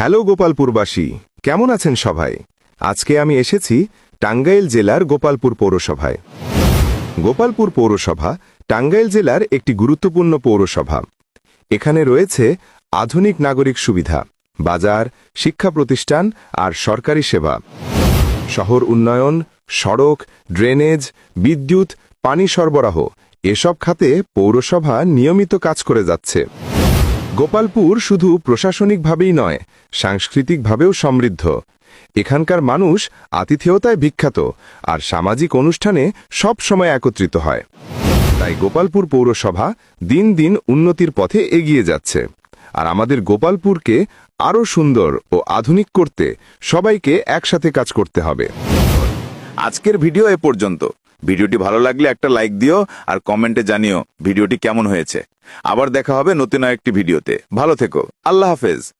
Hello গোপালপুরবাসী, কেমন আছেন সবাই? আজকে আমি এসেছি টাঙ্গাইল জেলার গোপালপুর পৌরসভায়। গোপালপুর পৌরসভা টাঙ্গাইল জেলার একটি গুরুত্বপূর্ণ পৌরসভা। এখানে রয়েছে আধুনিক নাগরিক সুবিধা, বাজার, শিক্ষা প্রতিষ্ঠান আর সরকারি সেবা। শহর উন্নয়ন, সড়ক, ড্রেনেজ, বিদ্যুৎ, পানি সরবরাহ, এসব খাতে পৌরসভা নিয়মিত কাজ করে যাচ্ছে। গোপালপুর শুধু প্রশাসনিকভাবেই নয়, সাংস্কৃতিকভাবেও সমৃদ্ধ। এখানকার মানুষ আতিথেয়তায় বিখ্যাত আর সামাজিক অনুষ্ঠানে সব সময় একত্রিত হয়। তাই গোপালপুর পৌরসভা দিন দিন উন্নতির পথে এগিয়ে যাচ্ছে। আর আমাদের গোপালপুরকে আরও সুন্দর ও আধুনিক করতে সবাইকে একসাথে কাজ করতে হবে। আজকের ভিডিও এ পর্যন্ত। ভিডিওটি ভালো লাগলে একটা লাইক দিও আর কমেন্টে জানিও ভিডিওটি কেমন হয়েছে। আবার দেখা হবে নতুন একটি ভিডিওতে। ভালো থেকো। আল্লাহ হাফেজ।